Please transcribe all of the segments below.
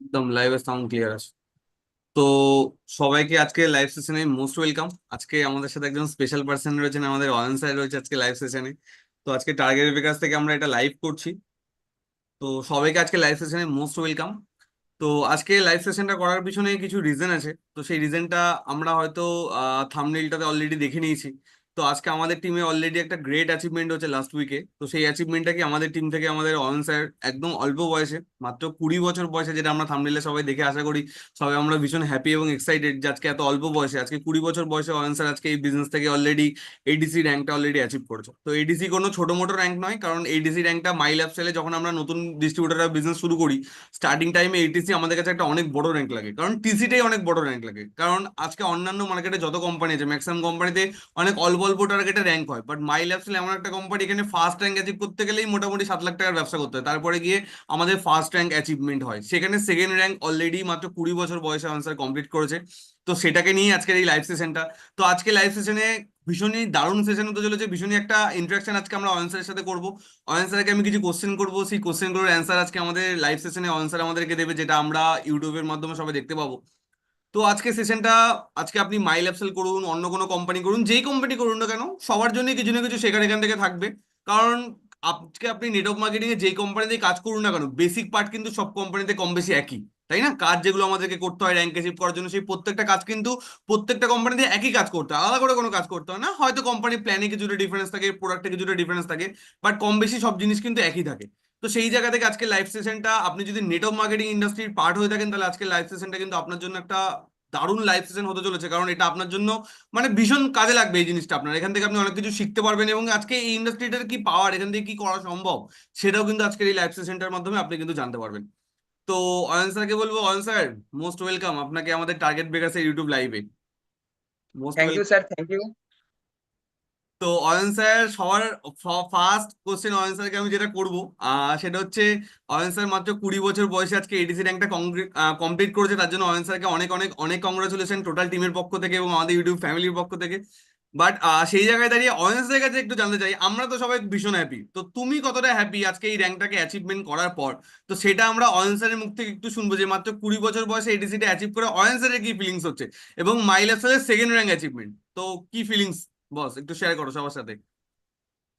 একদম লাইভের sound clear আছে। তো সবাইকে আজকে লাইভ সেশনে মোস্ট ওয়েলকাম আজকে আমাদের সাথে একজন স্পেশাল পার্সন রয়েছেন, আমাদের অয়ন স্যার রয়েছে আজকে লাইভ সেশনে তো আজকে টার্গেট বিকাশ থেকে আমরা এটা লাইভ করছি। তো সবাইকে আজকে লাইভ সেশনে মোস্ট ওয়েলকাম তো আজকে লাইভ সেশনটা করার পিছনে কিছু রিজন আছে। তো সেই রিজনটা আমরা হয়তো থামনেলটাতে অলরেডি দেখে নিয়েছি। তো আজকে আমাদের টিমে অলরেডি একটা গ্রেট অ্যাচিভমেন্ট হচ্ছে লাস্ট উইকে তো সেই অ্যাচিভমেন্টটা কি আমাদের টিম থেকে আমাদের অয়ন স্যার একদম অল্প বয়সে মাত্র কুড়ি বছর বয়সে যেটা আমরা থাম্বনেইলে সবাই দেখে আশা করি, সবাই আমরা ভীষণ হ্যাপি এবং এক্সাইটেড যে আজকে এত অল্প বয়সে, আজকে কুড়ি বছর বয়সে অয়ন স্যার আজকে এই বিজনেস থেকে অলরেডি এডিসি র্যাঙ্কটা অলরেডি অ্যাচিভ করেছে। তো এডিসি কোনো ছোট মোটো র্যাঙ্ক নয়, কারণ এডিসি র্যাঙ্কটা মাই ল্যাব সেলে যখন আমরা নতুন ডিস্ট্রিবিউটার বিজনেস শুরু করি স্টার্টিং টাইমে এটিসি আমাদের কাছে একটা অনেক বড় র্যাঙ্ক লাগে, কারণ টিসিটাই অনেক বড় র্যাঙ্ক লাগে। কারণ আজকে অন্যান্য মার্কেটে যত কোম্পানি আছে ম্যাক্সিমাম কোম্পানিতে অনেক অল্প অল্প টার্গেটে র্যাঙ্ক হয় বাট মাই ল্যাব সেলে এমন একটা কোম্পানি এখানে ফার্স্ট র্যাঙ্ক অ্যাচিভ করতে গেলেই মোটামুটি সাত লাখ টাকার ব্যবসা করতে হয়। তারপরে গিয়ে আমাদের ফার্স্ট র্যাঙ্ক অ্যাচিভমেন্ট হয়। সেখানে সেকেন্ড র্যাঙ্ক অলরেডি মাত্র কুড়ি বছর বয়সে আনসার কমপ্লিট করেছে। তো সেটাকে নিয়ে আজকের এই লাইভ সেশনটা তো আজকে লাইভ সেশনে ভীষণই দারুণ সেশন হতে চলেছে, ভীষণই একটা ইন্টারাকশন আজকে আমরা অয়ন সাথে করব। অয়ন স্যারকে আমি কিছু কোশ্চেন করব। সেই কোশ্চেনগুলোর অ্যান্সার আজকে আমাদের লাইভ সেশনে অয়ন স্যার আমাদেরকে দেবে, যেটা আমরা ইউটিউবের মাধ্যমে সবাই দেখতে পাবো। তো আজকে সেশনটা আজকে আপনি মাইল ল্যাপসেল করুন, অন্য কোনো কোম্পানি করুন, যেই কোম্পানি করুন না কেন, সবার জন্য কিছু না কিছু শেখার এখান থেকে থাকবে। কারণ আজকে আপনি নেটওয়ার্ক মার্কেটিং এ যেই কোম্পানিতে কাজ করুন না কেন বেসিক পার্ট কিন্তু সব কোম্পানিতে কম বেশি একই, তাই না? কাজ যেগুলো আমাদেরকে করতে হয় র্যাঙ্ক অ্যাচিভ করার জন্য, সেই প্রত্যেকটা কাজ কিন্তু প্রত্যেকটা কোম্পানিতে একই কাজ করতে হয়। আলাদা করে কোনো কাজ করতে হয় না। হয়তো কোম্পানি প্ল্যানে কিছুটা ডিফারেন্স থাকে প্রোডাক্টে কিছুটা ডিফারেন্স থাকে বাট কম বেশি সব জিনিস কিন্তু একই থাকে। তো সেই জায়গা থেকে আজকে লাইভ সেশনটা আপনি যদি নেটওয়ার্ক মার্কেটিং ইন্ডাস্ট্রির পার্ট হয়ে থাকেন, তাহলে আজকে লাইভ সেশনটা কিন্তু আপনার জন্য একটা দারুণ লাইফ সেশন হতে চলেছে। কারণ এটা আপনার জন্য মানে ভীষণ কাজে লাগবে এই জিনিসটা আপনার। এখান থেকে আপনি অনেক কিছু শিখতে পারবেন এবং আজকে এই ইন্ডাস্ট্রিটার কি পাওয়ার এখান থেকে কি করা সম্ভব সেটাও কিন্তু আজকের এই লাইফ সেশনটার মাধ্যমে আপনি কিন্তু জানতে পারবেন। তো অয়ন স্যারকে বলব অয়ন স্যার মোস্ট ওয়েলকাম আপনাকে আমাদের টার্গেট বেকার্সের ইউটিউব লাইভে most thank you sir thank you তো অয়ন স্যার সবার ফার্স্ট কোশ্চেন অয়ন স্যারকে আমি যেটা করব সেটা হচ্ছে অয়ন স্যার মাত্র কুড়ি বছর বয়সে আজকে এডিসি র্যাঙ্কটা কমপ্লিট করেছে, তার জন্য অয়ন স্যারকে অনেক অনেক অনেক কংগ্রাচুলেশন টোটাল টিমের পক্ষ থেকে এবং আমাদের ইউটিউব ফ্যামিলির পক্ষ থেকে। বাট সেই জায়গায় দাঁড়িয়ে অয়ন স্যারের কাছে একটু জানতে চাই, আমরা তো সবাই ভীষণ হ্যাপি তো তুমি কতটা হ্যাপি আজকে এই র্যাঙ্কটাকে অ্যাচিভমেন্ট করার পর? তো সেটা আমরা অয়ন স্যারের মুখ থেকে একটু শুনব যে মাত্র কুড়ি বছর বয়সে এডিসিটা অ্যাচিভ করে অয়ন স্যারের কি ফিলিংস হচ্ছে? এবং মাইল সেকেন্ড র্যাঙ্ক অ্যাচিভমেন্ট তো কি ফিলিংস বস একটু শেয়ার করো সবার সাথে।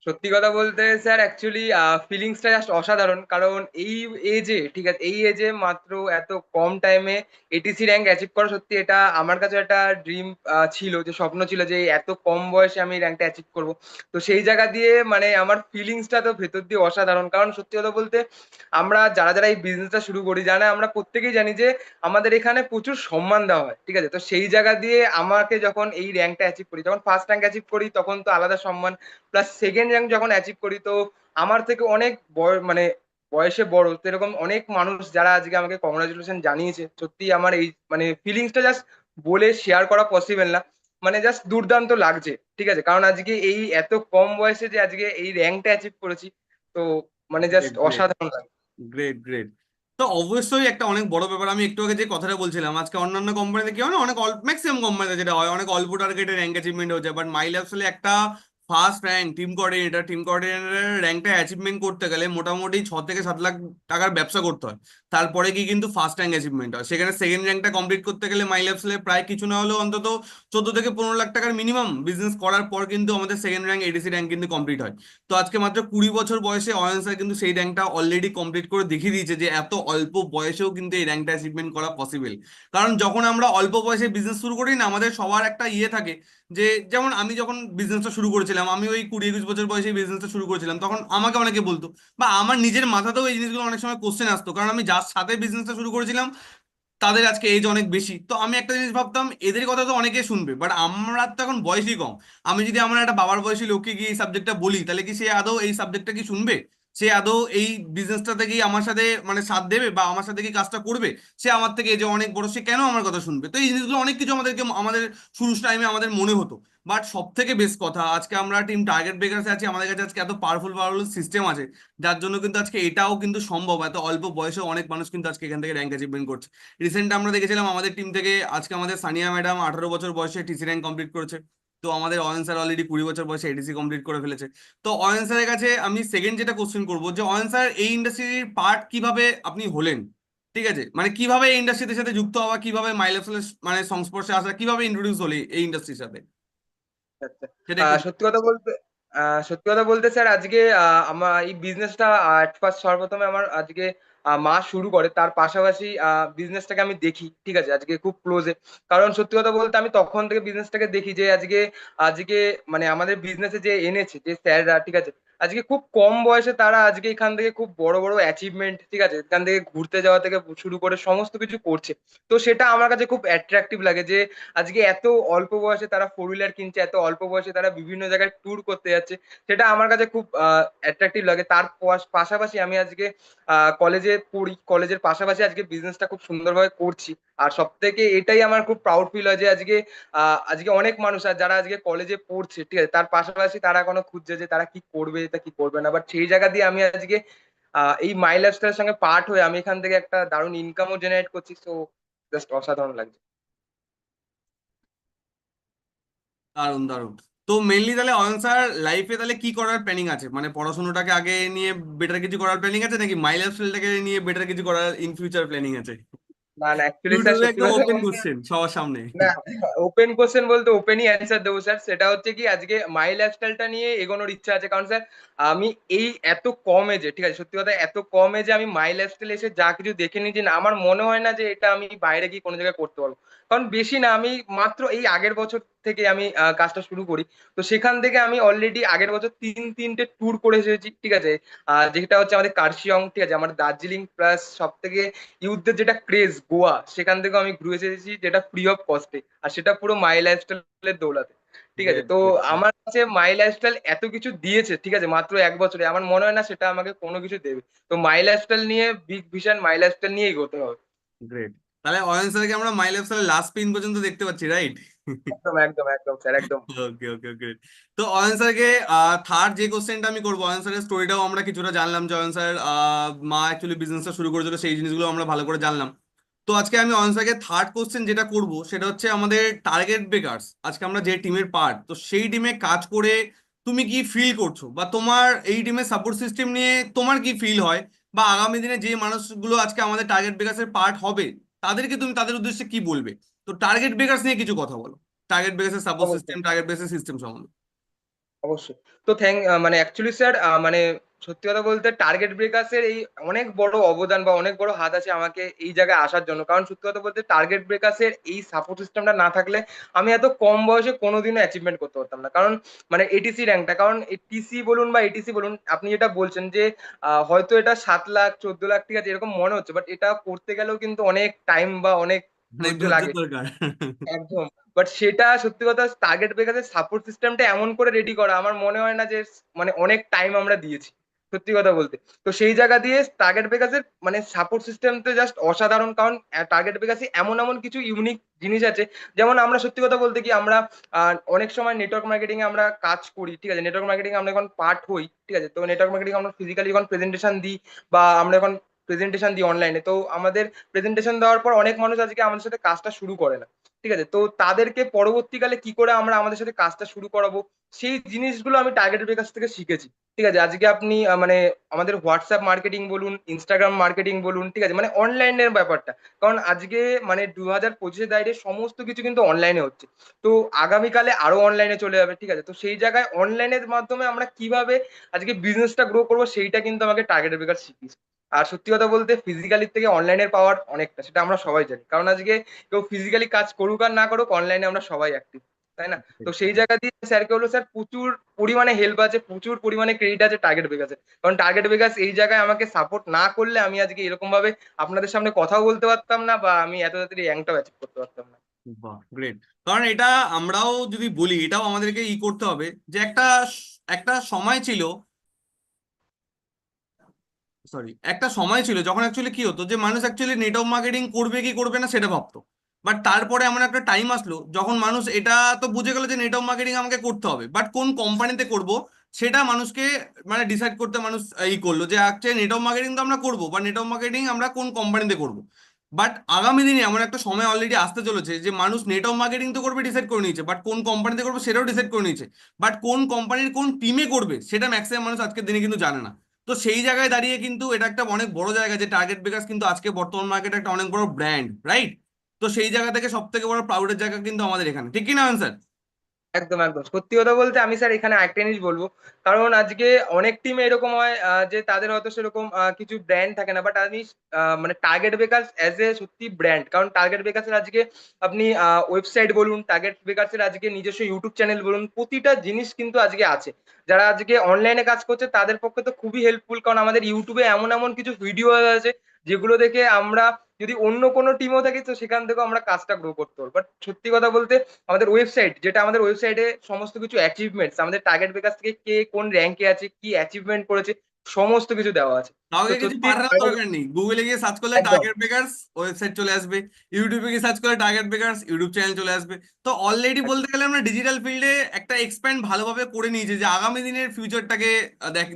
সত্যি কথা বলতে স্যার অ্যাকচুয়ালি ফিলিংসটা জাস্ট অসাধারণ। কারণ এই এজে ঠিক আছে, এই এজে মাত্র এত কম টাইমে এটিসি র্যাঙ্ক অ্যাচিভ করা সত্যি এটা আমার কাছে একটা ড্রিম ছিল, যে স্বপ্ন ছিল যে এত কম বয়সে আমি র্যাঙ্কটা অ্যাচিভ করব। তো সেই জায়গা দিয়ে মানে আমার ফিলিংসটা তো ভেতর দিয়ে অসাধারণ। কারণ সত্যি কথা বলতে, আমরা যারা যারা এই বিজনেসটা শুরু করি, জানে আমরা প্রত্যেকেই জানি যে আমাদের এখানে প্রচুর সম্মান দেওয়া হয়, ঠিক আছে? তো সেই জায়গা দিয়ে আমাকে যখন এই র্যাঙ্কটা অ্যাচিভ করি, যখন ফার্স্ট র্যাঙ্ক অ্যাচিভ করি, তখন তো আলাদা সম্মান প্লাস সেকেন্ড র্যাঙ্ক যখন অ্যাচিভ করি তো আমার থেকে অনেক বয় মানে বয়সে বড় তো এরকম অনেক মানুষ যারা আজকে আমাকে কংগ্রাচুলেশন জানিয়েছে সত্যি আমার এই মানে ফিলিংসটা জাস্ট বলে শেয়ার করা পসিবল না। মানে জাস্ট দুর্দান্ত লাগছে ঠিক আছে? কারণ আজকে এই এত কম বয়সে যে আজকে এই র্যাঙ্কটা অ্যাচিভ করেছি তো মানে জাস্ট অসাধারণ লাগে গ্রেট গ্রেট তো অবশ্যই একটা অনেক বড় ব্যাপার আমি একটু আগে যে কথাটা বলছিলাম আজকে অন্যান্য কোম্পানিতে কি হয় না অনেক অল্প ম্যাক্সিমাম কোম্পানিতে যেটা হয় অনেক অল্প টার্গেটে র্যাঙ্ক অ্যাচিভমেন্ট হচ্ছে বাট মাইল আসলে একটা first rank team coordinator team coordinator র্যাঙ্কটা achievement করতে গেলে মোটামুটি ছ থেকে সাত লাখ টাকার ব্যবসা করতে হয়। তারপরে কি কিন্তু ফার্স্ট র্যাঙ্ক অ্যাচিভমেন্ট হয়। সেখানে সেকেন্ড র্যাঙ্কটা কমপ্লিট করতে গেলে মাই ল্যাবসেলে প্রায় কিছু না হলেও অন্তত চোদ্দ থেকে পনেরো লাখ টাকার মিনিমাম বিজনেস করার পর কিন্তু আমাদের সেকেন্ড র্যাঙ্ক এডিসি র্যাঙ্ক কিন্তু কমপ্লিট হয়। তো আজকে মাত্র কুড়ি বছর বয়সে অয়ন স্যার কিন্তু সেই র্যাঙ্কটা অলরেডি কমপ্লিট করে দেখিয়ে দিয়েছে যে এত অল্প বয়সেও কিন্তু এই র্যাঙ্কটা অ্যাচিভমেন্ট করা পসিবল কারণ যখন আমরা অল্প বয়সে বিজনেস শুরু করি না, আমাদের সবার একটা ইয়ে থাকে যে, যেমন আমি যখন বিজনেসটা শুরু করেছিলাম, আমি ওই কুড়ি একুশ বছর বয়সে বিজনেসটা শুরু করেছিলাম, তখন আমাকে অনেকে বলতো, বা আমার নিজের মাথাতেও এই জিনিসগুলো অনেক সময় কোশ্চেন আসতো। কারণ আমি যার সাথে বিজনেসটা শুরু করেছিলাম, তাদের আজকে এজ অনেক বেশি। তো আমি একটা জিনিস ভাবতাম, এদের কথা তো অনেকে শুনবে বাট আমরা তো এখন বয়সই কম। আমি যদি আমার একটা বাবার বয়সী লোককে গিয়ে এই সাবজেক্টটা বলি, তাহলে কি সে আদৌ এই সাবজেক্টটা কি শুনবে? সে আদৌ এই বিজনেসটা থেকেই আমার সাথে মানে সাথ দেবে বা আমার সাথে কি কাজটা করবে? সে আমার থেকে যে অনেক বড়, সে কেন আমার কথা শুনবে? তো এই জিনিসগুলো অনেক কিছু আমাদেরকে, আমাদের শুরু টাইমে আমাদের মনে হতো। বাট সব থেকে বেস্ট কথা, আজকে আমরা টিম টার্গেট ব্রেকার্সে আছি, আমাদের কাছে আজকে এত পাওয়ারফুল পাওয়ারফুল সিস্টেম আছে, যার জন্য কিন্তু আজকে এটাও কিন্তু সম্ভব, এত অল্প বয়সে অনেক মানুষ কিন্তু আজকে এখান থেকে র্যাঙ্ক অ্যাচিভমেন্ট করছে। রিসেন্ট আমরা দেখেছিলাম আমাদের টিম থেকে আজকে আমাদের সানিয়া ম্যাডাম আঠারো বছর বয়সে টিসি র্যাঙ্ক কমপ্লিট করেছে। তো আমাদের অয়ন স্যার অলরেডি কুড়ি বছর বয়সে এডিসি কমপ্লিট করে ফেলেছে। তো অয়ন স্যারের কাছে আমি সেকেন্ড যেটা কোশ্চেন করব, যে অয়ন স্যার এই ইন্ডাস্ট্রির পার্ট কীভাবে আপনি হলেন? ঠিক আছে? মানে কীভাবে এই ইন্ডাস্ট্রির সাথে যুক্ত হওয়া, কীভাবে মাইলের মানে সংস্পর্শে আসা, কীভাবে ইন্ট্রোডিউস হলি এই ইন্ডাস্ট্রির সাথে আচ্ছা সেটা আহ, একটু সত্যি কথা বলতে সত্যি কথা বলতে স্যার আজকে আমার এই বিজনেসটা অ্যাট ফার্স্ট সর্বপ্রথমে আমার আজকে মা শুরু করে। তার পাশাপাশি বিজনেসটাকে আমি দেখি ঠিক আছে? আজকে খুব ক্লোজে কারণ সত্যি কথা বলতে আমি তখন থেকে বিজনেসটাকে দেখি যে আজকে আজকে মানে আমাদের বিজনেসে যে এনেছে যে স্যাররা ঠিক আছে? আজকে খুব কম বয়সে তারা আজকে এখান থেকে খুব বড় বড় অ্যাচিভমেন্ট ঠিক আছে? এখান থেকে ঘুরতে যাওয়া থেকে শুরু করে সমস্ত কিছু করছে। তো সেটা আমার কাছে খুব অ্যাট্রাকটিভ লাগে যে, আজকে এত অল্প বয়সে তারা ফোর হুইলার কিনছে, এত অল্প বয়সে তারা বিভিন্ন জায়গায় ট্যুর করতে যাচ্ছে, সেটা আমার কাছে খুব অ্যাট্রাকটিভ লাগে। তার পাশাপাশি আমি আজকে কলেজে পড়ি কলেজের পাশাপাশি আজকে বিজনেসটা খুব সুন্দরভাবে করছি। আর সব থেকে এটাই আমার খুব প্রাউড ফিল হয় যে আজকে আজকে অনেক মানুষ আছে যারা আজকে কলেজে পড়ছে, ঠিক আছে? তার পাশাপাশি তারা এখনও খুঁজছে যে তারা কি করবে তা কি করবে না। বাট সেই জায়গা দিয়ে আমি আজকে এই মাই লাইফস্টাইলের সঙ্গে পার্ট হয়ে আমি এখান থেকে একটা দারুণ ইনকামও জেনারেট করছি। তো জাস্ট অসাধারণ লাগছে। দারুণ দারুণ। তো মেনলি তাহলে অয়ন স্যার লাইফে তাহলে কি করার প্ল্যানিং আছে? মানে পড়াশোনাটাকে আগে নিয়ে বেটার কিছু করার প্ল্যানিং আছে, নাকি মাই লাইফস্টাইলটাকে নিয়ে বেটার কিছু করার ইন ফিউচার প্ল্যানিং আছে? না না অ্যাকচুয়ালি স্যার ওপেন কোশ্চেন সবার সামনে। না ওপেন কোশ্চেন বলতে ওপেনই অ্যান্সার দেবো স্যার সেটা হচ্ছে কি আজকে মাই লাইফস্টাইলটা নিয়ে এগোনোর ইচ্ছা আছে। কারণ স্যার আমি এই এত কম এজে ঠিক আছে সত্যি কথা এত কম এজে আমি মাই লাইফস্টাইল এসে যা কিছু দেখে নিয়েছি না আমার মনে হয় না যে এটা আমি বাইরে গিয়ে কোনো জায়গায় করতে পারব। কারণ বেশি না আমি মাত্র এই আগের বছর থেকে আমি কাজটা শুরু করি। তো সেখান থেকে আমি অলরেডি আগের বছর তিন তিনটে ট্যুর করে এসেছি ঠিক আছে? যেটা হচ্ছে আমাদের কার্শিয়ং ঠিক আছে? আমার দার্জিলিং প্লাস সব থেকে ইউথদের যেটা ক্রেজ গোয়া সেখান থেকে আমি ঘুরে এসেছি যেটা ফ্রি অফ কস্টে আর সেটা পুরো মাই লাইফস্টাইলের দৌলাতে ঠিক আছে? তো আমার কাছে মাই লাইফস্টাইল এত কিছু দিয়েছে ঠিক আছে? মাত্র এক বছরে। আমার মনে হয় না সেটা আমাকে কোনো কিছু দেবে। তো মাই লাইফস্টাইল নিয়ে বিগ ভিশন মাই লাইফস্টাইল নিয়ে এগোতে হবে। গ্রেট তাহলে অয়ন স্যারকে আমরা মাই লাইফস্টাইলের লাস্ট পিন পর্যন্ত দেখতে পাচ্ছি রাইট একদম একদম একদম স্যার একদম। ওকে ওকে ওকে তো অয়ন স্যারকে থার্ড যে কোশ্চেনটা আমি করব অয়ন স্যারের স্টোরিটাও আমরা কিছুটা জানলাম যে অয়ন স্যার মা অ্যাকচুয়ালি বিজনেসটা শুরু করেছিল সেই জিনিসগুলো আমরা ভালো করে জানলাম। তো আজকে আমি অয়ন স্যারকে থার্ড কোশ্চেন যেটা করব সেটা হচ্ছে আমাদের টার্গেট বেকারস আজকে আমরা যে টিমের পার্ট তো সেই টিমে কাজ করে তুমি কি ফিল করছ? বা তোমার এই টিমের সাপোর্ট সিস্টেম নিয়ে তোমার কি ফিল হয়? বা আগামী দিনে যে মানুষগুলো আজকে আমাদের টার্গেট বেকার্সের পার্ট হবে তাদেরকে তুমি তাদের উদ্দেশ্যে কি বলবে? তো টার্গেট বেকার্স নিয়ে কিছু কথা বলো। টার্গেট বেসের সাপোর্ট সিস্টেম টার্গেট বেসের সিস্টেম সম্বন্ধে। অবশ্যই। তো থ্যাংক মানে অ্যাকচুয়ালি স্যার মানে সত্যি কথা বলতে টার্গেট ব্রেকার্সের এই অনেক বড় অবদান বা অনেক বড় হাত আছে আমাকে এই জায়গায় আসার জন্য। কারণ সত্যি কথা বলতে টার্গেট ব্রেকার্সের এই সাপোর্ট সিস্টেমটা না থাকলে আমি এত কম বয়সে কোনোদিনও অ্যাচিভমেন্ট করতে পারতাম না। কারণ মানে এটিসি র্যাঙ্কটা কারণ টিসি বলুন বা এটিসি বলুন আপনি যেটা বলছেন যে হয়তো এটা সাত লাখ চোদ্দ লাখ ঠিক আছে এরকম মনে হচ্ছে বাট এটা করতে গেলেও কিন্তু অনেক টাইম বা অনেক লাগে। একদম। বাট সেটা সত্যি কথা টার্গেট বেকারের সাপোর্ট সিস্টেমটা এমন করে রেডি করা আমার মনে হয় না যে মানে অনেক টাইম আমরা দিয়েছি। সত্যি কথা বলতে। তো সেই জায়গা দিয়ে টার্গেট বেকাসের মানে সাপোর্ট সিস্টেম তো জাস্ট অসাধারণ কারণ টার্গেট বেকাসে এমন এমন কিছু ইউনিক জিনিস আছে। যেমন আমরা সত্যি কথা বলতে কি আমরা অনেক সময় নেটওয়ার্ক মার্কেটিং এ আমরা কাজ করি, ঠিক আছে? নেটওয়ার্ক মার্কেটিং আমরা এখন পার্ট হই, ঠিক আছে? তো নেটওয়ার্ক মার্কেটিং আমরা ফিজিক্যালি যখন প্রেজেন্টেশন দিই বা আমরা এখন প্রেজেন্টেশন দিই অনলাইনে তো আমাদের প্রেজেন্টেশন দেওয়ার পর অনেক মানুষ আজকে আমাদের সাথে কাজটা শুরু করে না। ঠিক আছে? তো তাদেরকে পরবর্তীকালে কি করে আমরা আমাদের সাথে কাজটা শুরু করাবো? সেই জিনিসগুলো আমি টার্গেটের কাছ থেকে শিখেছি। ঠিক আছে? আজকে আপনি মানে আমাদের হোয়াটসঅ্যাপ মার্কেটিং বলুন ইনস্টাগ্রাম মার্কেটিং বলুন, ঠিক আছে? মানে অনলাইনের ব্যাপারটা। কারণ আজকে মানে দু হাজার পঁচিশে দাঁড়িয়ে সমস্ত কিছু কিন্তু অনলাইনে হচ্ছে। তো আগামীকালে আরও অনলাইনে চলে যাবে, ঠিক আছে? তো সেই জায়গায় অনলাইনের মাধ্যমে আমরা কীভাবে আজকে বিজনেসটা গ্রো করব, সেইটা কিন্তু আমাকে টার্গেটের বেকার শিখিয়েছে। আর সত্যি কথা বলতে ফিজিক্যালির থেকে অনলাইনের পাওয়ার অনেকটা সেটা আমরা সবাই জানি। কারণ আজকে কেউ ফিজিক্যালি কাজ করুক আর না করুক অনলাইনে আমরা সবাই অ্যাক্টিভ তাই না? তো সেই জায়গা দিয়ে স্যারকে হলো স্যার প্রচুর পরিমাণে হেল্প আছে প্রচুর পরিমাণে ক্রেডিট আছে টার্গেট বেগাসে কারণ টার্গেট বেগাস এই জায়গায় আমাকে সাপোর্ট না করলে আমি আজকে এরকম ভাবে আপনাদের সামনে কথাও বলতে পারতাম না বা আমি এত তাড়াতাড়ি র্যাঙ্কটাও অ্যাচিভ করতে পারতাম না। গ্রেট কারণ এটা আমরাও যদি বলি এটাও আমাদেরকে ই করতে হবে যে একটা একটা সময় ছিল সরি একটা সময় ছিল যখন অ্যাকচুয়ালি কি হতো যে মানুষ অ্যাকচুয়ালি নেটওয়ার্ক মার্কেটিং করবে কি করবে না সেটা ভাবতো। বাট তারপরে এমন একটা টাইম আসলো যখন মানুষ এটা তো বুঝে গেল যে নেটওয়ার্ক মার্কেটিং আমাকে করতে হবে। বাট কোন কোম্পানিতে করব সেটা মানুষকে মানে ডিসাইড করতে মানুষ ই করল যে অ্যাকচুয়ালি নেটওয়ার্ক মার্কেটিং তো আমরা করব বা নেটওয়ার্ক মার্কেটিং আমরা কোন কোম্পানিতে করব। বাট আগামী দিনে এমন একটা সময় অলরেডি আসতে চলেছে যে মানুষ নেটওয়ার্ক মার্কেটিং তো করবে ডিসাইড করে নিয়েছে বাট কোন কোম্পানিতে করবে সেটাও ডিসাইড করে নিয়েছে। বাট কোন কোম্পানির কোন টিমে করবে সেটা ম্যাক্সিমাম মানুষ আজকের দিনে কিন্তু জানে না। তো সেই জায়গায় দাঁড়িয়ে কিন্তু এটা একটা অনেক বড় জায়গা যে টার্গেট বিকাশ কিন্তু আজকে বর্তমান মার্কেটে একটা অনেক বড় ব্র্যান্ড রাইট তো সেই জায়গা থেকে সব থেকে বড় প্রাউডের জায়গা কিন্তু আমাদের এখানে, ঠিক কিনা আনসার একদম একদম। সত্যি কথা বলতে আমি স্যার এখানে একটা জিনিস বলব। কারণ আজকে অনেক টিমে এরকম হয় যে তাদের হয়তো সেরকম কিছু ব্র্যান্ড থাকে না বাট আমি মানে টার্গেট বেকার্স অ্যাজ এ সত্যি ব্র্যান্ড কারণ টার্গেট বেকার্সের আজকে আপনি ওয়েবসাইট বলুন টার্গেট বেকার্সের আজকে নিজস্ব ইউটিউব চ্যানেল বলুন, প্রতিটা জিনিস কিন্তু আজকে আছে। যারা আজকে অনলাইনে কাজ করছে, তাদের পক্ষে তো খুবই হেল্পফুল কারণ আমাদের ইউটিউবে এমন এমন কিছু ভিডিও আছে, যেগুলো দেখে আমরা যদি অন্য কোনো টিমও থাকে, তো সেখান থেকেও আমরা কাজটা গ্রো করতে পারব। বাট সত্যি কথা বলতে, আমাদের ওয়েবসাইট যেটা আমাদের ওয়েবসাইটে সমস্ত কিছু অ্যাচিভমেন্টস আমাদের টার্গেট বেকার থেকে কে কোন র্যাঙ্কে আছে, কি অ্যাচিভমেন্ট করেছে সমস্ত কিছু দেওয়া আছে। কাউকে কিছু পাঠানোর দরকার নেই। গুগলে গিয়ে সার্চ করলে। টার্গেট বেকার্স ওয়েবসাইট চলে আসবে। ইউটিউবে গিয়ে সার্চ করলে টার্গেট বেকার্স ইউটিউব চ্যানেল চলে আসবে। তো অলরেডি বলতে গেলে আমরা ডিজিটাল ফিল্ডে একটা এক্সপ্যান্ড ভালোভাবে করে নিয়েছি যে আগামী দিনের ফিউচারটাকে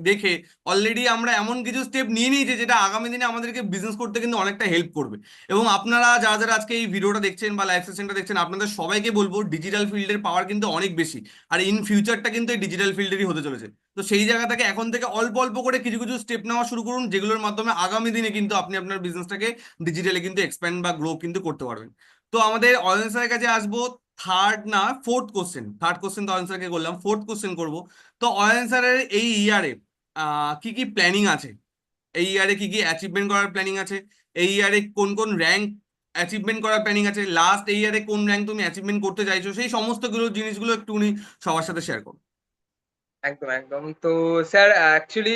দেখে অলরেডি আমরা এমন কিছু স্টেপ নিয়ে নিয়েছি যেটা আগামী দিনে আমাদেরকে বিজনেস করতে কিন্তু অনেকটা হেল্প করবে। এবং আপনারা যারা যারা আজকে এই ভিডিওটা দেখছেন বা লাইভ সেশনটা দেখছেন আপনাদের সবাইকে বলব ডিজিটাল ফিল্ডের পাওয়ার কিন্তু অনেক বেশি। আর ইন ফিউচারটা কিন্তু এই ডিজিটাল ফিল্ডেরই হতে চলেছে। তো সেই জায়গা থেকে এখন থেকে অল্প অল্প করে কিছু কিছু স্টেপ নেওয়া শুরু করুন, যেগুলোর মাধ্যমে আগামী দিনে কিন্তু আপনি আপনার বিজনেসটাকে ডিজিটালি কিন্তু এক্সপ্যান্ড বা গ্রো কিন্তু করতে পারবেন। তো আমাদের অয়ন স্যারের কাছে আসব থার্ড না ফোর্থ কোশ্চেন থার্ড কোশ্চেন তো অয়ন স্যারকে করলাম ফোর্থ কোশ্চেন করব। তো অয়ন স্যারের এই ইয়ারে কি কি প্ল্যানিং আছে? এই ইয়ারে কি কি অ্যাচিভমেন্ট করার প্ল্যানিং আছে? এই ইয়ারে কোন কোন র্যাঙ্ক অ্যাচিভমেন্ট করার প্ল্যানিং আছে? লাস্ট এই ইয়ারে কোন র্যাঙ্ক তুমি অ্যাচিভমেন্ট করতে চাইছো? সেই সমস্ত জিনিসগুলো একটু উনি সবার সাথে শেয়ার করো। একদম একদম। তো স্যার অ্যাকচুয়ালি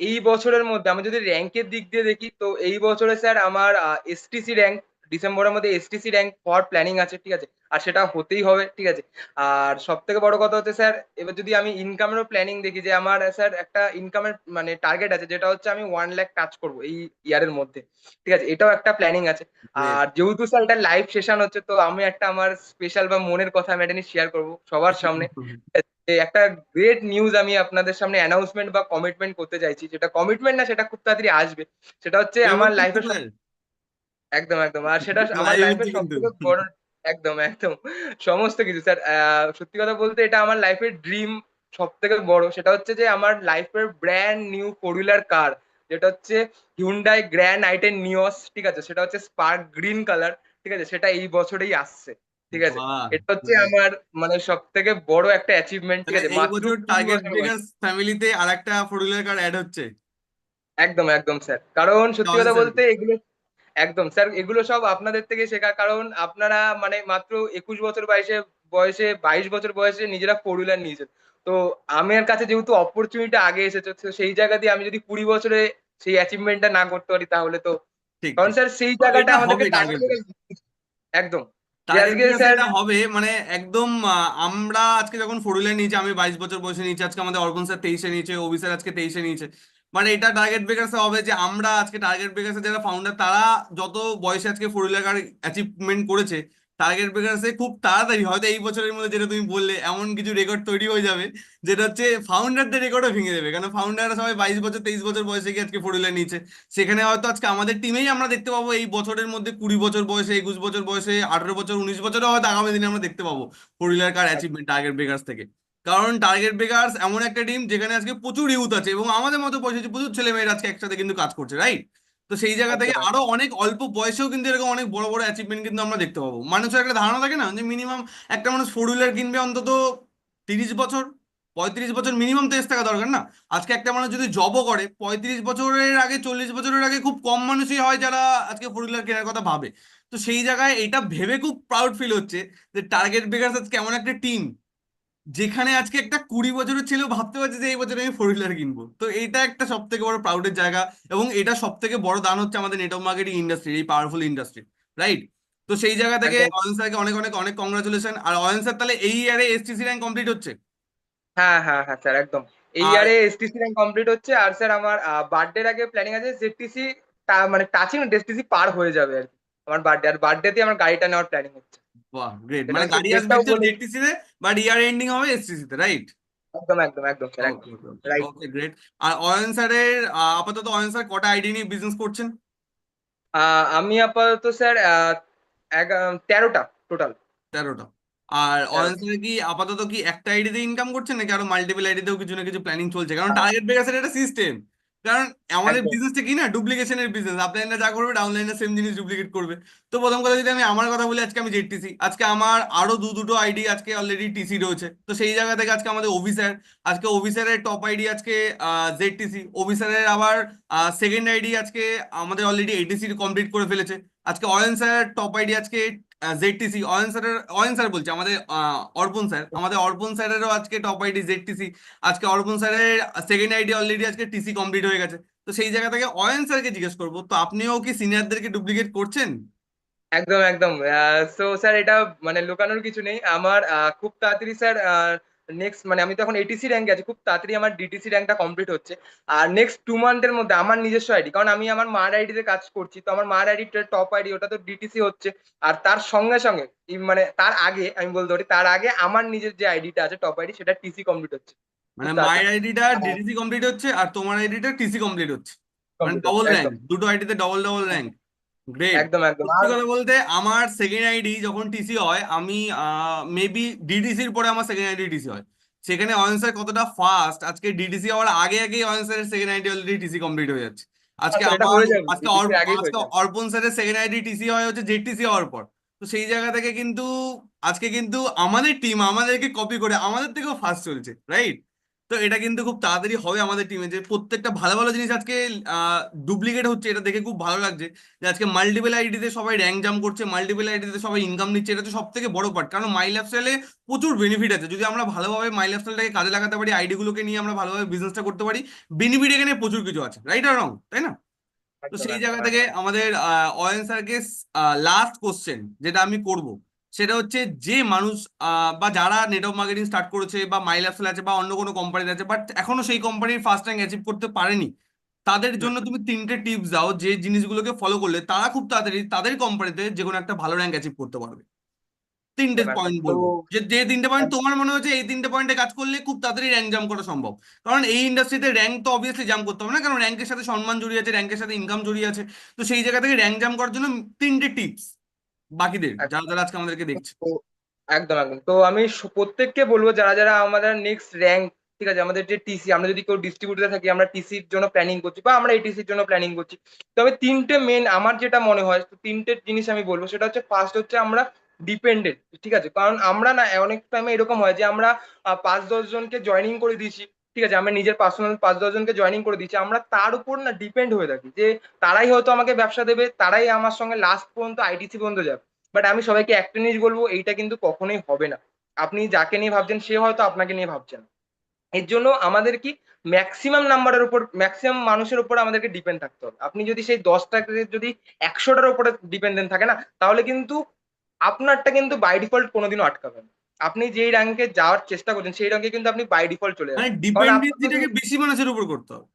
এই বছরের মধ্যে আমি যদি র্যাঙ্কের দিক দিয়ে দেখি তো এই বছরে স্যার আমার এসটিসি র্যাঙ্ক ডিসেম্বরের মধ্যে এসটিসি র্যাঙ্ক হওয়ার প্ল্যানিং আছে ঠিক আছে? আর সেটা হতেই হবে ঠিক আছে? আর সব থেকে বড় কথা হচ্ছে স্যার এবার যদি আমি ইনকামেরও প্ল্যানিং দেখি যে আমার স্যার একটা ইনকামের মানে টার্গেট আছে যেটা হচ্ছে আমি ওয়ান লাখ টাচ করব এই ইয়ারের মধ্যে ঠিক আছে? এটাও একটা প্ল্যানিং আছে। আর যেহেতু স্যার এটা লাইভ সেশন হচ্ছে তো আমি একটা আমার স্পেশাল বা মনের কথা আমি এটা নিয়ে শেয়ার করব সবার সামনে। যে একটা গ্রেট নিউজ আমি আপনাদের সামনে অ্যানাউন্সমেন্ট বা কমিটমেন্ট করতে চাইছি যেটা কমিটমেন্ট না সেটা খুব তাড়াতাড়ি আসবে। সেটা হচ্ছে আমার লাইফের একদম একদম। আর সেটা আমার লাইফের বড় একদম একদম। সমস্ত কিছু স্যার সত্যি কথা বলতে এটা আমার লাইফের ড্রিম সব থেকে বড়। সেটা হচ্ছে যে আমার লাইফের brand new four wheeler car যেটা হচ্ছে হিউন্ডাই গ্র্যান্ড আইটেন নিওস ঠিক আছে? সেটা হচ্ছে স্পার্ক গ্রিন কালার ঠিক আছে? সেটা এই বছরেই আসছে। ঠিক আছে? এটা হচ্ছে আমার মানে সব থেকে বড় একটা অ্যাচিভমেন্ট ঠিক আছে? মাত্র টার্গেট ফ্যামিলিতে আর একটা ফোর হুইলার কার অ্যাড হচ্ছে? একদম একদম স্যার কারণ সত্যি কথা বলতে এগুলো একদম স্যার এগুলো সব আপনাদের থেকে শেখা কারণ আপনারা মানে মাত্র একুশ বছর বয়সে বয়সে বাইশ বছর বয়সে নিজেরা ফোর হুইলার নিয়েছেন। তো আমার কাছে যেহেতু অপরচুনিটি আগে এসেছে তো সেই জায়গা দিয়ে আমি যদি কুড়ি বছরে সেই অ্যাচিভমেন্টটা না করতে পারি তাহলে তো ঠিক কারণ স্যার সেই জায়গাটা আমাদেরকে একদম। হবে মানে একদম আমরা আজকে যখন ফোর হুইলার নিয়েছি আমি বাইশ বছর বয়সে নিয়েছি আজকে আমাদের অর্গন স্যার তেইশে নিয়েছে অভি স্যার আজকে তেইশে নিয়েছে মানে এটা টার্গেট ব্রেকার্স হবে যে আমরা আজকে টার্গেট বেকার্সের যারা ফাউন্ডার তারা যত বয়সে আজকে ফোর হুইলার অ্যাচিভমেন্ট করেছে টার্গেট বেকার্সে খুব তাড়াতাড়ি। হয়তো এই বছরের মধ্যে যেটা তুমি বললে, এমন কিছু রেকর্ড তৈরি হয়ে যাবে, যেটা হচ্ছে ফাউন্ডারদের রেকর্ডও ভেঙে দেবে। কারণ ফাউন্ডাররা সবাই বাইশ বছর, তেইশ বছর বয়সে গিয়ে আজকে ফোর হুইলার নিয়েছে। সেখানে হয়তো আজকে আমাদের টিমেই আমরা দেখতে পাবো, এই বছরের মধ্যে কুড়ি বছর বয়সে, একুশ বছর বয়সে, আঠারো বছর, উনিশ বছরও হয়তো আগামী দিনে আমরা দেখতে পাবো four wheeler car achievement target breakers থেকে। কারণ টার্গেট ব্রেকার্স এমন একটা টিম যেখানে আজকে প্রচুর ইউথ আছে এবং আমাদের মতো বয়সে, প্রচুর ছেলে মেয়েরা আজকে একসাথে কিন্তু কাজ করছে রাইট তো সেই জায়গা থেকে। আরও অনেক অল্প বয়সেও কিন্তু এরকম অনেক বড় বড় অ্যাচিভমেন্ট কিন্তু আমরা দেখতে পাবো। মানুষের একটা ধারণা থাকে না যে মিনিমাম একটা মানুষ ফোর হুইলার কিনবে অন্তত তিরিশ বছর পঁয়ত্রিশ বছর মিনিমাম তো থাকা দরকার না। আজকে একটা মানুষ যদি জবও করে পঁয়ত্রিশ বছরের আগে চল্লিশ বছরের আগে খুব কম মানুষই হয় যারা আজকে ফোর হুইলার কেনার কথা ভাবে। তো সেই জায়গায় এটা ভেবে খুব প্রাউড ফিল হচ্ছে যে টার্গেট বেকার্স আজকে এমন একটা টিম যেখানে আজকে একটা কুড়ি বছরের ছেলেও ভাবতে পারছে যে এই বছরে আমি ফোর হুইলার কিনবো। তো এটা একটা সব থেকে বড় প্রাউডের জায়গা এবং এটা সব থেকে বড় দান হচ্ছে আমাদের নেটওয়ার্ক মার্কেটিং ইন্ডাস্ট্রি এই পাওয়ারফুল ইন্ডাস্ট্রি রাইট তো সেই জায়গা থেকে। অয়ন স্যারকে অনেক অনেক অনেক কংগ্রাচুলেশন আর অয়ন স্যার তাহলে এই ইয়ারে এসটিসি র্যাঙ্ক কমপ্লিট হচ্ছে? হ্যাঁ হ্যাঁ হ্যাঁ স্যার একদম। এই আর- ইয়ারে এসটিসি র্যাঙ্ক কমপ্লিট হচ্ছে আর স্যার আমার বার্থডের আগে প্ল্যানিং আছে জেটিসি মানে টাচিং এসটিসি পার হয়ে যাবে আর কি। আমার বার্থডে আর বার্থডেতে আমার গাড়িটা নেওয়ার প্ল্যানিং হচ্ছে। বাহ গ্রেট মানে হচ্ছে গাড়ি আসবে ডেটটাও তে বাট ইয়ার এন্ডিং হবে এসটিসি তে রাইট একদম একদম একদম স্যার একদম। ওকে গ্রেট আর অয়ন স্যারের আপাতত অয়ন স্যার কটা আইডি নিয়ে বিজনেস করছেন? আমি আপাতত স্যার তেরোটা টোটাল তেরোটা। আর অয়ন স্যার কি আপাতত কি একটা আইডিতে ইনকাম করছেন নাকি আরও মাল্টিপল আইডিতেও কিছু না কিছু প্ল্যানিং চলছে? কারণ টার্গেট বেকার্সের একটা সিস্টেম কারণ আমাদের। বিজনেসটা কি না ডুপ্লিকেশনের বিজনেস আপলাইনটা যা করবে ডাউনলাইনে সেম জিনিস ডুপ্লিকেট করবে। তো প্রথম কথা যদি আমি আমার কথা বলি আজকে আমি জেডটিসি আজকে আমার আরও দু দুটো আইডি আজকে অলরেডি টিসি রয়েছে। তো সেই জায়গা থেকে আজকে আমাদের অফিসার আজকে অফিসারের টপ আইডি আজকে জেডটিসি অফিসারের আবার সেকেন্ড আইডি আজকে আমাদের অলরেডি এটিসি কমপ্লিট করে ফেলেছে। আজকে অয়ন স্যার টপ আইডি আজকে জেডটিসি অয়ন স্যারের, অয়ন স্যার বলছে, আমাদের অর্পণ স্যার। আমাদের অর্পণ স্যারেরও আজকে টপ আইডি জেডটিসি আজকে অর্পণ স্যারের সেকেন্ড আইডি অলরেডি আজকে টিসি কমপ্লিট হয়ে গেছে। তো সেই জায়গা থেকে অয়ন স্যারকে জিজ্ঞেস করব, তো আপনিও কি সিনিয়রদেরকে ডুপ্লিকেট করছেন? একদম একদম। সো স্যার, এটা মানে লুকানোর কিছু নেই। আমার খুব তাড়াতাড়ি, স্যার নেক্সট মানে আমি তো এখন এটিসি র্যাঙ্কে আছি খুব তাড়াতাড়ি আমার ডিটিসি র্যাঙ্কটা কমপ্লিট হচ্ছে। আর নেক্সট টু মান্থের মধ্যে আমার নিজস্ব আইডি কারণ আমি আমার মার আইডিতে কাজ করছি তো আমার মার আইডি টপ আইডি ওটা তো ডিটিসি হচ্ছে। আর তার সঙ্গে সঙ্গে মানে তার আগে আমি বলতে পারি তার আগে আমার নিজের যে আইডিটা আছে টপ আইডি সেটা টিসি কমপ্লিট হচ্ছে। মানে মায়ের আইডিটা ডিটিসি কমপ্লিট হচ্ছে আর তোমার আইডিটা টিসি কমপ্লিট হচ্ছে। মানে ডবল র্যাঙ্ক দুটো আইডিতে ডবল ডবল র্যাঙ্ক গ্রেট একদম একদম। কথা বলতে আমার সেকেন্ড আইডি যখন টিসি হয় আমি মেবি ডিডিসির পরে আমার সেকেন্ড আইডি টিসি হয়। সেখানে অয়ন স্যার কতটা ফাস্ট আজকে ডিডিসি হওয়ার আগে আগেই অয়ন স্যারের second ID already TC complete হয়ে যাচ্ছে। আজকে আচ্ছা, আজকে আজকে অর্পণ স্যারের সেকেন্ড আইডি টিসি হয় হচ্ছে জেটিসি হওয়ার পর। তো সেই জায়গা থেকে কিন্তু আজকে কিন্তু আমাদের টিম আমাদেরকে কপি করে আমাদের থেকেও ফাস্ট চলছে রাইট তো এটা কিন্তু খুব তাড়াতাড়ি হবে আমাদের টিমে যে প্রত্যেকটা ভালো ভালো জিনিস আজকে ডুপ্লিকেট হচ্ছে এটা দেখে খুব ভালো লাগছে। যে আজকে মাল্টিপল আইডিতে সবাই র্যাঙ্ক জাম্প করছে মাল্টিপল আইডিতে সবাই ইনকাম নিচ্ছে এটা তো সব থেকে বড় পার্ট কারণ মাই লাইফস্টাইলে প্রচুর বেনিফিট আছে। যদি আমরা ভালোভাবে মাই লাইফস্টাইলটাকে কাজে লাগাতে পারি আইডিগুলোকে নিয়ে আমরা ভালোভাবে বিজনেসটা করতে পারি বেনিফিট এখানে প্রচুর কিছু আছে। রাইট আর রং তাই না? তো সেই জায়গা থেকে আমাদের আহ, অয়ন স্যারকে লাস্ট কোশ্চেন যেটা আমি করব। সেটা হচ্ছে যে মানুষ আহ, বা যারা নেটওয়ার্ক মার্কেটিং স্টার্ট করেছে বা মাই লাইফস্টাইল আছে বা অন্য কোনো কোম্পানিতে আছে বাট এখনও সেই কোম্পানির ফার্স্ট র্যাঙ্ক অ্যাচিভ করতে পারেনি। তাদের জন্য তুমি তিনটে টিপস দাও যে জিনিসগুলোকে ফলো করলে তারা খুব তাড়াতাড়ি তাদের কোম্পানিতে যে কোনো একটা ভালো র্যাঙ্ক অ্যাচিভ করতে পারবে। তিনটে পয়েন্ট বলব। যে যে তিনটে পয়েন্ট তোমার মনে হচ্ছে এই তিনটে পয়েন্টে কাজ করলে খুব তাড়াতাড়ি র্যাঙ্ক জাম্প করা সম্ভব। কারণ এই ইন্ডাস্ট্রিতে র্যাঙ্ক তো অবভিয়াসলি জাম্প করতে হবে না কারণ র্যাঙ্কের সাথে সম্মান জড়িয়ে আছে র্যাঙ্কের সাথে ইনকাম জড়িয়ে আছে। তো সেই জায়গা থেকে র্যাঙ্ক জাম্প করার জন্য তিনটে টিপস বাকিদের যারা যারা আজকে আমাদেরকে দেখছে। একদম একদম। তো আমি প্রত্যেককে বলব যারা যারা আমাদের নেক্সট র্যাঙ্ক ঠিক আছে আমাদের যে টিসি আমরা যদি কেউ ডিস্ট্রিবিউটরে থাকি আমরা টিসির জন্য প্ল্যানিং করছি বা আমরা এটিসির জন্য প্ল্যানিং করছি। তবে তিনটে মেন আমার যেটা মনে হয় তো তিনটে জিনিস আমি বলব সেটা হচ্ছে ফার্স্ট হচ্ছে আমরা ডিপেন্ডেন্ট ঠিক আছে? কারণ আমরা না অনেক টাইমে এরকম হয় যে আমরা পাঁচ দশ জনকে জয়নিং করে দিয়েছি ঠিক আছে, আমরা নিজের পার্সোনাল পাঁচ দশ জনকে জয়নিং করে দিয়েছি আমরা তার উপর না ডিপেন্ড হয়ে থাকি যে তারাই হয়তো আমাকে ব্যবসা দেবে, তারাই আমার সঙ্গে লাস্ট পর্যন্ত আইটিসি পর্যন্ত যাবে। বাট আমি সবাইকে একটা জিনিস বলব, এইটা কিন্তু কখনোই হবে না। আপনি যাকে নিয়ে ভাবছেন, সে হয়তো আপনাকে নিয়ে ভাবছেন এর জন্য আমাদের কি ম্যাক্সিমাম নাম্বারের উপর ম্যাক্সিমাম মানুষের উপর আমাদেরকে ডিপেন্ড থাকতে হবে। আপনি যদি সেই দশটাকে যদি একশোটার উপরে ডিপেন্ডেন্ট থাকে না, তাহলে কিন্তু আপনারটা কিন্তু বাই ডিফল্ট কোনোদিনও আটকাবে না। আপনি যেই র্যাঙ্কে যাওয়ার চেষ্টা করছেন সেই র্যাঙ্কে কিন্তু আপনি বাই ডিফল্ট চলে মানে যাবেন ডিপেন্ডেন্সিটাকে বেশি মানুষের উপর করতে হবে।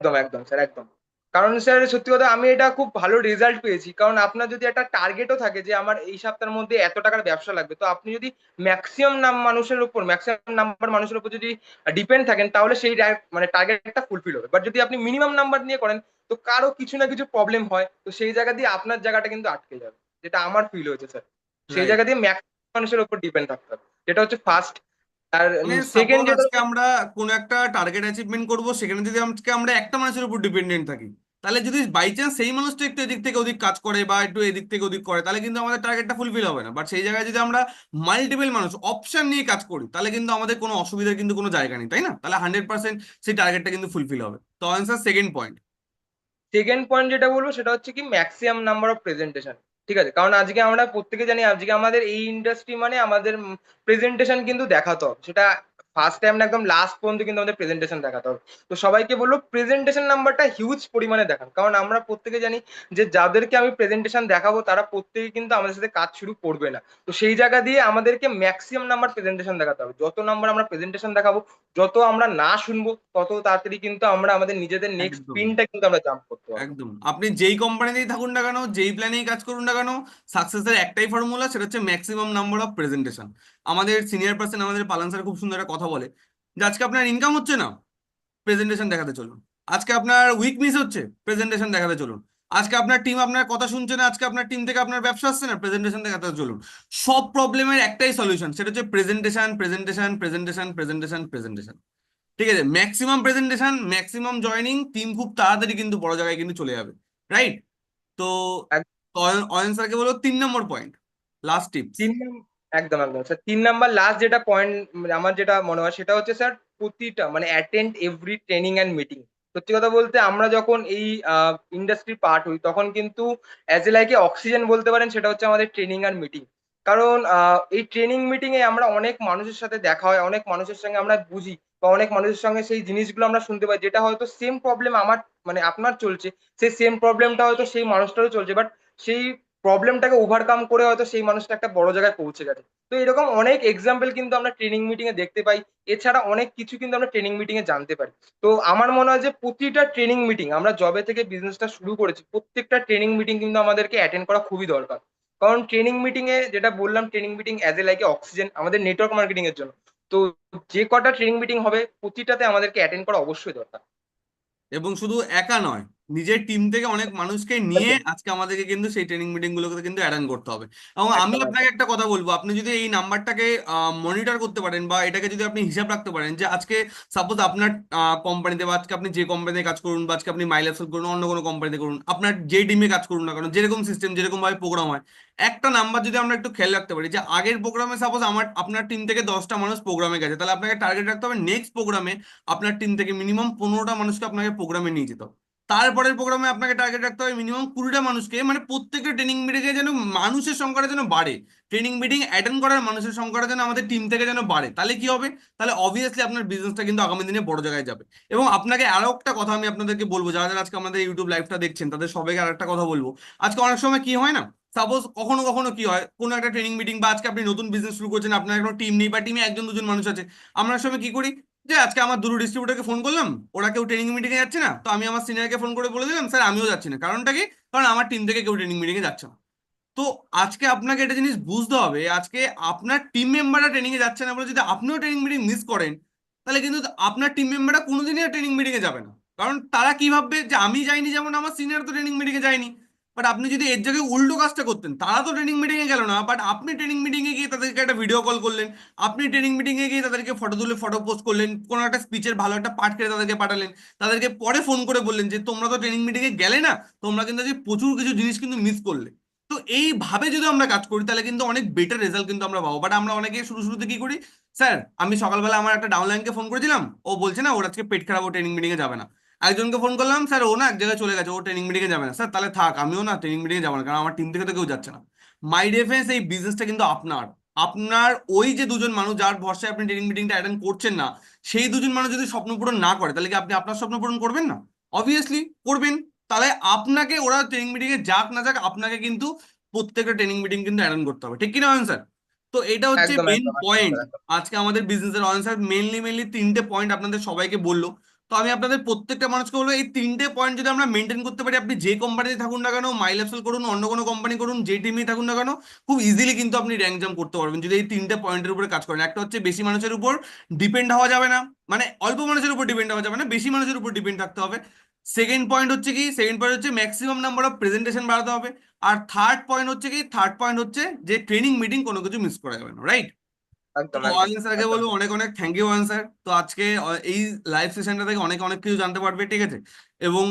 একদম একদম স্যার একদম। কারণ স্যার সত্যি কথা আমি এটা খুব ভালো রেজাল্ট পেয়েছি। কারণ আপনার যদি একটা টার্গেটও থাকে যে আমার এই সপ্তাহের মধ্যে এত টাকার ব্যবসা লাগবে তো আপনি যদি ম্যাক্সিমাম নাম মানুষের উপর ম্যাক্সিমাম নাম্বার মানুষের উপর যদি ডিপেন্ড থাকেন তাহলে সেই মানে টার্গেটটা ফুলফিল হবে। বাট যদি আপনি মিনিমাম নাম্বার নিয়ে করেন তো কারও কিছু না কিছু প্রবলেম হয় তো সেই জায়গা দিয়ে আপনার জায়গাটা কিন্তু আটকে যাবে যেটা আমার ফিল হয়েছে স্যার সেই জায়গা দিয়ে ম্যাক্সিমাম মানুষের উপর ডিপেন্ড থাকতে হবে। যেটা হচ্ছে ফার্স্ট আর মানে সেকেন্ড যেটা আজকে আমরা কোনো একটা টার্গেট অ্যাচিভমেন্ট করব সেখানে যদি আজকে আমরা একটা মানুষের উপর ডিপেন্ডেন্ট থাকি তাহলে যদি বাই চান্স সেই মানুষটা একটু এদিক থেকে ওদিক কাজ করে বা একটু এদিক থেকে ওদিক করে তাহলে কিন্তু আমাদের টার্গেটটা ফুলফিল হবে না। বাট সেই জায়গায় যদি আমরা মাল্টিপল মানুষ অপশন নিয়ে কাজ করি তাহলে কিন্তু আমাদের কোনো অসুবিধার কিন্তু কোনো জায়গা নেই তাই না? তাহলে হান্ড্রেড পার্সেন্ট সেই টার্গেটটা কিন্তু ফুলফিল হবে। তো answer second point second point যেটা বলব সেটা হচ্ছে কি ম্যাক্সিমাম নাম্বার অফ প্রেজেন্টেশন ঠিক আছে? কারণ আজকে আমরা প্রত্যেকে জানি, আজকে আমাদের এই ইন্ডাস্ট্রি মানে আমাদের প্রেজেন্টেশন কিন্তু দেখাতে। হবে সেটা ফার্স্ট টাইম না একদম লাস্ট পর্যন্ত কিন্তু আমাদের প্রেজেন্টেশন দেখাতে হবে। তো সবাইকে বলব প্রেজেন্টেশন নাম্বারটা হিউজ পরিমাণে দেখান। কারণ আমরা প্রত্যেকে জানি যে যাদেরকে আমি প্রেজেন্টেশন দেখাবো তারা প্রত্যেকে কিন্তু আমাদের সাথে কাজ শুরু করবে না। তো সেই জায়গা দিয়ে আমাদেরকে ম্যাক্সিমাম নাম্বার প্রেজেন্টেশন দেখাতে হবে। যত নাম্বার আমরা প্রেজেন্টেশন দেখাবো যত আমরা না শুনব তত তাড়াতাড়ি কিন্তু আমরা আমাদের নিজেদের নেক্সট। পিনটা কিন্তু আমরা জাম্প করতে পারব। একদম। আপনি যেই কোম্পানিতেই থাকুন না কেন যেই প্ল্যানেই কাজ করুন না কেন সাকসেসের একটাই ফর্মুলা সেটা হচ্ছে ম্যাক্সিমাম নাম্বার অফ প্রেজেন্টেশন আমাদের সিনিয়র পার্সন আমাদের পালান স্যার খুব সুন্দর একটা কথা বলে। যে আজকে আপনার ইনকাম হচ্ছে না? প্রেজেন্টেশন দেখাতে চলুন। আজকে আপনার উইক মিস হচ্ছে? প্রেজেন্টেশন দেখাতে চলুন। আজকে আপনার টিম আপনার কথা শুনছে না? আজকে আপনার টিম থেকে আপনার ব্যবসা আসছে না? প্রেজেন্টেশন দেখাতে চলুন। সব প্রবলেমের একটাই সলিউশন সেটা হচ্ছে presentation presentation presentation presentation presentation ঠিক আছে? Maximum presentation maximum joining team খুব তাড়াতাড়ি কিন্তু বড় জায়গায় কিন্তু চলে যাবে। রাইট তো অয়ন- স্যারকে বলো তিন নম্বর পয়েন্ট লাস্ট টিপস তিন নাম- একদম একদম। স্যার তিন নাম্বার লাস্ট যেটা পয়েন্ট আমার যেটা মনে হয়, সেটা হচ্ছে স্যার প্রতিটা মানে attend every training and meeting সত্যি কথা বলতে, আমরা যখন এই ইন্ডাস্ট্রি পার্ট হই, তখন কিন্তু অ্যাজ এ লাইক অক্সিজেন বলতে পারেন, সেটা হচ্ছে আমাদের ট্রেনিং আর মিটিং কারণ এই ট্রেনিং মিটিং এ আমরা অনেক মানুষের সাথে দেখা হয়, অনেক মানুষের সঙ্গে আমরা বুঝি, বা অনেক মানুষের সঙ্গে সেই জিনিসগুলো আমরা শুনতে পাই, যেটা হয়তো সেম প্রবলেম আমার মানে আপনার চলছে, সেই সেম প্রবলেমটা হয়তো সেই মানুষটারও চলছে বাট সেই প্রবলেমটাকে ওভারকাম করে হয়তো সেই মানুষটা একটা বড় জায়গায় পৌঁছে গেছে। তো এরকম অনেক এক্সাম্পল কিন্তু আমরা ট্রেনিং মিটিং এ দেখতে পাই। এছাড়া অনেক কিছু কিন্তু আমরা ট্রেনিং মিটিং এ জানতে পারি। তো আমার মনে হয় যে প্রতিটা ট্রেনিং মিটিং আমরা জবে থেকে বিজনেসটা শুরু করেছি, প্রত্যেকটা ট্রেনিং মিটিং কিন্তু আমাদেরকে অ্যাটেন্ড করা খুবই দরকার। কারণ ট্রেনিং মিটিং এ যেটা বললাম training meeting as a like oxygen আমাদের নেটওয়ার্ক মার্কেটিং এর জন্য। তো যে কটা ট্রেনিং মিটিং হবে, প্রতিটাতে আমাদেরকে অ্যাটেন্ড করা অবশ্যই দরকার। এবং শুধু একা নয় নিজের টিম থেকে অনেক মানুষকে নিয়ে আজকে আমাদেরকে কিন্তু সেই ট্রেনিং মিটিং গুলোকে কিন্তু অ্যাটেন্ড করতে হবে। এবং আমি আপনাকে একটা কথা বলব আপনি যদি এই নাম্বারটাকে মনিটর করতে পারেন বা এটাকে যদি আপনি হিসাব রাখতে পারেন যে আজকে সাপোজ আপনার কোম্পানিতে বা আজকে আপনি যে কোম্পানিতে কাজ করুন বা আজকে আপনি মাইলেসেল করুন অন্য কোনো কোম্পানিতে করুন আপনার যে টিমে কাজ করুন না কারণ যেরকম সিস্টেম যেরকম ভাবে প্রোগ্রাম হয় একটা নাম্বার যদি আমরা একটু খেয়াল রাখতে পারি যে আগের প্রোগ্রামে সাপোজ আমার আপনার টিম থেকে দশটা মানুষ প্রোগ্রামে গেছে তাহলে আপনাকে টার্গেট রাখতে হবে নেক্সট প্রোগ্রামে আপনার টিম থেকে মিনিমাম পনেরোটা মানুষকে আপনাকে প্রোগ্রামে নিয়ে যেতে হবে। তারপরের প্রোগ্রামে আপনাকে টার্গেট রাখতে হবে মিনিমাম কুড়িটা মানুষকে মানে প্রত্যেকটা ট্রেনিং মিটিংয়ে যেন মানুষের সংখ্যাটা যেন বাড়ে। ট্রেনিং মিটিং অ্যাটেন্ড করার মানুষের সংখ্যাটা যেন আমাদের টিম থেকে যেন বাড়ে। তাহলে কি হবে? তাহলে অবভিয়াসলি আপনার বিজনেসটা কিন্তু আগামী দিনে বড় জায়গায় যাবে। এবং আপনাকে আরও একটা কথা আমি আপনাদেরকে বলব, যারা যারা আজকে আমাদের ইউটিউব লাইভটা দেখছেন, তাদের সবাইকে আর একটা কথা বলব। আজকে অনেক সময় কি হয় না? সাপোজ কখনো কখনো কি হয়, কোনো একটা ট্রেনিং মিটিং বা আজকে আপনি নতুন বিজনেস শুরু করছেন, আপনার কোনো টিম নেই বা টিমে একজন দুজন মানুষ আছে। আমরা সময় কি করি? যে আজকে আমার দুটো ডিস্ট্রিবিউটারকে ফোন করলাম, ওরা কেউ ট্রেনিং মিটিং এ যাচ্ছে না, তো আমি আমার সিনিয়রকে ফোন করে বলে দিলাম স্যার আমিও যাচ্ছি না। কারণটা কি? কারণ আমার টিম থেকে কেউ ট্রেনিং মিটিং এ যাচ্ছে না। তো আজকে আপনাকে একটা জিনিস বুঝতে হবে, আজকে আপনার টিম মেম্বাররা ট্রেনিং এ যাচ্ছে না বলে যদি আপনিও ট্রেনিং মিটিং মিস করেন, তাহলে কিন্তু আপনার টিম মেম্বাররা কোনোদিনই ট্রেনিং মিটিং এ যাবে না। কারণ তারা কি ভাববে? যে আমি যাইনি যেমন আমার সিনিয়র তো ট্রেনিং মিটিং এ যায়নি। বাট আপনি যদি এর জায়গায় উল্টো কাজটা করতেন, তারা তো ট্রেনিং মিটিং এ গেল না বাট আপনি ট্রেনিং মিটিং এ গিয়ে তাদেরকে একটা ভিডিও কল করলেন, আপনি ট্রেনিং মিটিং এ গিয়ে তাদেরকে ফটো তুলে ফটো পোস্ট করলেন, কোনো একটা স্পিচের ভালো একটা পার্ট করে তাদেরকে পাঠালেন, তাদেরকে পরে ফোন করে বললেন যে, তোমরা তো ট্রেনিং মিটিং এ গেলে না, তোমরা কিন্তু প্রচুর কিছু জিনিস কিন্তু মিস করলে। তো এইভাবে যদি আমরা কাজ করি, তাহলে কিন্তু অনেক বেটার রেজাল্ট কিন্তু আমরা পাবো। বাট আমরা অনেকে শুরু শুরুতে কি করি? স্যার আমি সকালবেলা আমার একটা ডাউনলাইনকে ফোন করেছিলাম, ও বলছে না, ওর আজকে পেট খারাপ, ও ট্রেনিং মিটিং এ যাবে না। একজনকে ফোন করলাম স্যার ও না এক জায়গায় চলে গেছে ও ট্রেনিং মিটিং এ যাবে না। স্যার তাহলে থাক আমিও না ট্রেনিং মিটিং এ যাব না কারণ আমার টিম থেকে তো কেউ যাচ্ছে না। মাই ডিফেন্স এই বিজনেসটা কিন্তু আপনার। আপনার ওই যে দুজন মানুষ যার ভরসায় আপনি ট্রেনিং মিটিংটা অ্যাটেন্ড করছেন না সেই দুজন মানুষ যদি স্বপ্ন পূরণ না করে তাহলে কি আপনি আপনার স্বপ্ন পূরণ করবেন না? অবভিয়াসলি করবেন। তাহলে আপনাকে ওরা ট্রেনিং মিটিং এ যাক না যাক আপনাকে কিন্তু প্রত্যেকটা ট্রেনিং মিটিং কিন্তু অ্যাটেন্ড করতে হবে। ঠিক কিনা স্যার? তো এটা হচ্ছে মেন পয়েন্ট স্যার। আজকে আমাদের বিজনেসের অনসার মেনলি মেনলি তিনটে পয়েন্ট আপনাদের সবাইকে বলল। তো আমি আপনাদের প্রত্যেকটা মানুষকে বলব, এই তিনটে পয়েন্ট যদি আমরা মেনটেন করতে পারি, আপনি যে কোম্পানিতে থাকুন না কেন মাইলেফসেল করুন, অন্য কোনো কোম্পানি করুন, যে টিমেই থাকুন না কেন, খুব ইজিলি কিন্তু আপনি র্যাঙ্ক জাম্প করতে পারবেন যদি এই তিনটে পয়েন্টের উপরে কাজ করেন। একটা হচ্ছে বেশি মানুষের উপর ডিপেন্ড হওয়া যাবে না মানে অল্প মানুষের উপর ডিপেন্ড হওয়া যাবে না, বেশি মানুষের উপর ডিপেন্ড থাকতে হবে। সেকেন্ড পয়েন্ট হচ্ছে কি? সেকেন্ড পয়েন্ট হচ্ছে ম্যাক্সিমাম নাম্বার অফ প্রেজেন্টেশন বাড়াতে হবে। আর থার্ড পয়েন্ট হচ্ছে কি? থার্ড পয়েন্ট হচ্ছে যে ট্রেনিং মিটিং কোনো কিছু মিস করা যাবে না রাইট একদম একদম অয়ন স্যারকে বলব অনেক অনেক থ্যাংক ইউ অয়ন স্যার। তো আজকে এই লাইভ সেশনটা থেকে অনেক অনেক কিছু জানতে পারবে ঠিক আছে? এবং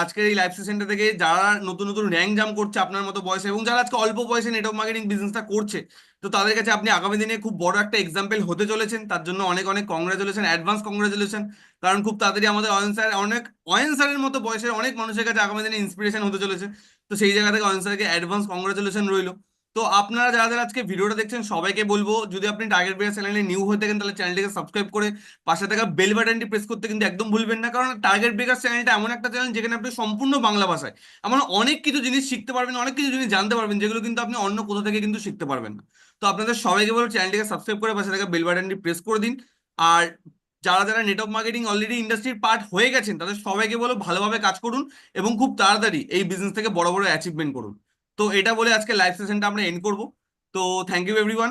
আজকের এই লাইভ সেশনটা থেকে যারা নতুন নতুন র্যাঙ্ক করছে আপনার মতো বয়সে এবং যারা আজকে অল্প বয়সে নেটওয়ার্ক মার্কেটিং বিজনেসটা করছে তো তাদের কাছে আপনি আগামী দিনে খুব বড় একটা এক্সাম্পল হতে চলেছেন। তার জন্য অনেক অনেক কংগ্রাচুলেশন অ্যাডভান্স কংগ্রাচুলেশন কারণ খুব তাড়াতাড়ি আমাদের অয়ন স্যার অনেক অয়ন স্যারের মতো বয়সের অনেক মানুষের কাছে আগামী দিনে ইন্সপিরেশন হতে চলেছে। তো সেই জায়গা থেকে অয়ন স্যারকে অ্যাডভান্স কংগ্রাচুলেশন রইল। তো আপনারা যারা যারা আজকে ভিডিওটা দেখছেন, সবাইকে বলব, যদি আপনি টার্গেট বেয়ার চ্যানেলে নিউ হয়ে থাকেন, তাহলে চ্যানেলটিকে সাবস্ক্রাইব করে পাশে থাকা বেল বাটনটি প্রেস করতে কিন্তু একদম ভুলবেন না। কারণ টার্গেট ব্রেকার চ্যানেলটা এমন একটা চ্যানেল যেখানে আপনি সম্পূর্ণ বাংলা ভাষায় এমন অনেক কিছু জিনিস শিখতে পারবেন, অনেক কিছু জিনিস জানতে পারবেন, যেগুলো কিন্তু আপনি অন্য কোথা থেকে কিন্তু শিখতে পারবেন না। তো আপনাদের সবাইকে বলব চ্যানেলটিকে সাবস্ক্রাইব করে পাশে থাকা বেল বাটনটি প্রেস করে দিন। আর যারা যারা নেটওয়ার্ক মার্কেটিং অলরেডি ইন্ডাস্ট্রির পার্ট হয়ে গেছেন, তাদের সবাইকে বলো ভালোভাবে কাজ করুন এবং খুব তাড়াতাড়ি এই বিজনেস থেকে বড় বড় অ্যাচিভমেন্ট করুন। তো এটা বলে আজকে লাইভ সেশনটা আমরা এন্ড করব। তো থ্যাংক ইউ এভরিওয়ান